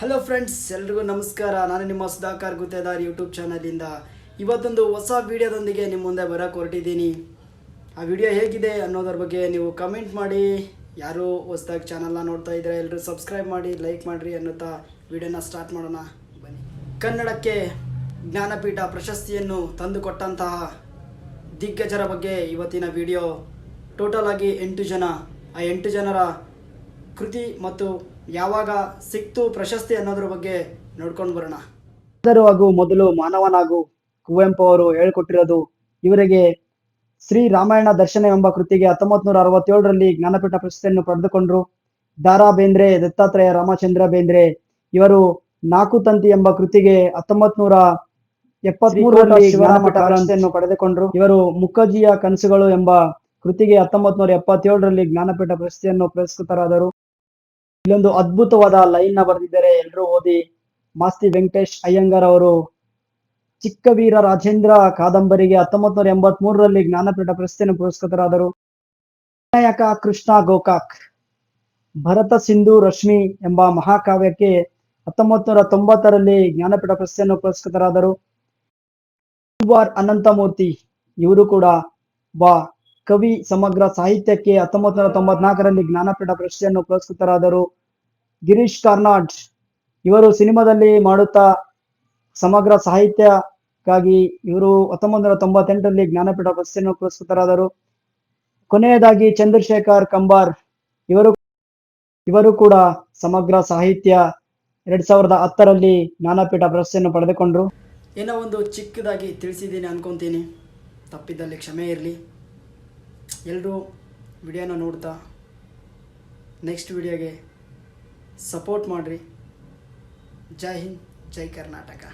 Hello friends ಎಲ್ರಿಗೂ ನಮಸ್ಕಾರ. ನಾನು ನಿಮ್ಮ ಸುಧಾಕರ್ ಗುತ್ತೇದಾರ್ ಯೂಟ್ಯೂಬ್ ಚಾನಲಿಂದ ಇವತ್ತೊಂದು ಹೊಸ ವಿಡಿಯೋದೊಂದಿಗೆ ನಿಮ್ಮ ಮುಂದೆ ಬರೋಕ್ಕೆ ಹೊರಟಿದ್ದೀನಿ. ಆ ವಿಡಿಯೋ ಹೇಗಿದೆ ಅನ್ನೋದ್ರ ಬಗ್ಗೆ ನೀವು ಕಮೆಂಟ್ ಮಾಡಿ. ಯಾರು ಹೊಸ್ದಾಗಿ ಚಾನಲ್ನ ನೋಡ್ತಾ ಇದ್ದರೆ ಎಲ್ಲರೂ ಸಬ್ಸ್ಕ್ರೈಬ್ ಮಾಡಿ ಲೈಕ್ ಮಾಡಿರಿ ಅನ್ನುತ್ತಾ ವಿಡಿಯೋನ ಸ್ಟಾರ್ಟ್ ಮಾಡೋಣ. ಬನ್ನಿ. ಕನ್ನಡಕ್ಕೆ ಜ್ಞಾನಪೀಠ ಪ್ರಶಸ್ತಿಯನ್ನು ತಂದುಕೊಟ್ಟಂತಹ ದಿಗ್ಗಜರ ಬಗ್ಗೆ ಇವತ್ತಿನ ವಿಡಿಯೋ ಟೋಟಲ್ ಆಗಿ ಎಂಟು ಜನ. ಆ ಎಂಟು ಜನರ ಕೃತಿ ಮತ್ತು ಯಾವಾಗ ಸಿಕ್ತು ಪ್ರಶಸ್ತಿ ಅನ್ನೋದ್ರ ಬಗ್ಗೆ ನೋಡ್ಕೊಂಡು ಬರೋಣ. ಹಾಗೂ ಮೊದಲು ಮಾನವನಾಗು ಕುವೆಂಪು ಅವರು ಹೇಳ್ಕೊಟ್ಟಿರೋದು ಇವರಿಗೆ ಶ್ರೀ ರಾಮಾಯಣ ದರ್ಶನ ಎಂಬ ಕೃತಿಗೆ ಹತ್ತೊಂಬತ್ ನೂರ ಅರವತ್ತೇಳರಲ್ಲಿ ಜ್ಞಾನಪೀಠ ಪ್ರಶಸ್ತಿಯನ್ನು ಪಡೆದುಕೊಂಡ್ರು. ದಾರಾ ಬೇಂದ್ರೆ ದತ್ತಾತ್ರೇಯ ರಾಮಚಂದ್ರ ಬೇಂದ್ರೆ ಇವರು ನಾಕು ತಂತಿ ಎಂಬ ಕೃತಿಗೆ ಹತ್ತೊಂಬತ್ ನೂರ ಎಪ್ಪತ್ಮೂರರಲ್ಲಿ ಜ್ಞಾನಪೀಠ ಪ್ರಶಸ್ತಿಯನ್ನು ಪಡೆದುಕೊಂಡ್ರು. ಇವರು ಮುಖಜಿಯ ಕನಸುಗಳು ಎಂಬ ಕೃತಿಗೆ ಹತ್ತೊಂಬತ್ ನೂರ ಎಪ್ಪತ್ತೇಳರಲ್ಲಿ ಜ್ಞಾನಪೀಠ ಪ್ರಶಸ್ತಿಯನ್ನು ಪುರಸ್ಕೃತರಾದರು. ಇಲ್ಲೊಂದು ಅದ್ಭುತವಾದ ಲೈನ್ನ ಬರೆದಿದ್ದಾರೆ ಎಲ್ಲರೂ ಓದಿ. ಮಾಸ್ತಿ ವೆಂಕಟೇಶ್ ಅಯ್ಯಂಗಾರ್ ಅವರು ಚಿಕ್ಕವೀರ ರಾಜೇಂದ್ರ ಕಾದಂಬರಿಗೆ ಹತ್ತೊಂಬತ್ ನೂರ ಎಂಬತ್ ಮೂರರಲ್ಲಿ ಜ್ಞಾನಪೀಠ ಪ್ರಶಸ್ತಿಯನ್ನು ಪುರಸ್ಕೃತರಾದರು. ವಿನಾಯಕ ಕೃಷ್ಣ ಗೋಕಾಕ್, ಭರತ ಸಿಂಧು ರಶ್ಮಿ ಎಂಬ ಮಹಾಕಾವ್ಯಕ್ಕೆ ಹತ್ತೊಂಬತ್ ನೂರ ತೊಂಬತ್ತರಲ್ಲಿ ಜ್ಞಾನಪೀಠ ಪ್ರಶಸ್ತಿಯನ್ನು ಪುರಸ್ಕೃತರಾದರು. ಅನಂತಮೂರ್ತಿ, ಇವರು ಕೂಡ ಬಾ ಕವಿ ಸಮಗ್ರ ಸಾಹಿತ್ಯಕ್ಕೆ ಹತ್ತೊಂಬತ್ತು ನೂರ ತೊಂಬತ್ನಾಲ್ಕರಲ್ಲಿ ಜ್ಞಾನಪೀಠ ಪ್ರಶಸ್ತಿಯನ್ನು ಪುರಸ್ಕೃತರಾದರು. ಗಿರೀಶ್ ಕಾರ್ನಾಡ್ ಇವರು ಸಿನಿಮಾದಲ್ಲಿ ಮಾಡುತ್ತಾ ಸಮಗ್ರ ಸಾಹಿತ್ಯಕ್ಕಾಗಿ ಇವರು ಹತ್ತೊಂಬತ್ತು ನೂರ ತೊಂಬತ್ತೆಂಟರಲ್ಲಿ ಜ್ಞಾನಪೀಠ ಪ್ರಶಸ್ತಿಯನ್ನು ಪುರಸ್ಕೃತರಾದರು. ಕೊನೆಯದಾಗಿ ಚಂದ್ರಶೇಖರ್ ಕಂಬಾರ್ ಇವರು ಇವರು ಕೂಡ ಸಮಗ್ರ ಸಾಹಿತ್ಯ ಎರಡ್ ಸಾವಿರದ ಹತ್ತರಲ್ಲಿ ಜ್ಞಾನಪೀಠ ಪ್ರಶಸ್ತಿಯನ್ನು ಪಡೆದುಕೊಂಡರು. ಏನೋ ಒಂದು ಚಿಕ್ಕದಾಗಿ ತಿಳಿಸಿದ್ದೀನಿ ಅನ್ಕೊಂತೀನಿ. ತಪ್ಪಿದ್ದಲ್ಲಿ ಕ್ಷಮೆ ಇರಲಿ. ಎಲ್ಲರೂ ವಿಡಿಯೋನ ನೋಡ್ತಾ ನೆಕ್ಸ್ಟ್ ವಿಡಿಯೋಗೆ ಸಪೋರ್ಟ್ ಮಾಡಿರಿ. ಜೈ ಹಿಂದ್ ಜೈ ಕರ್ನಾಟಕ.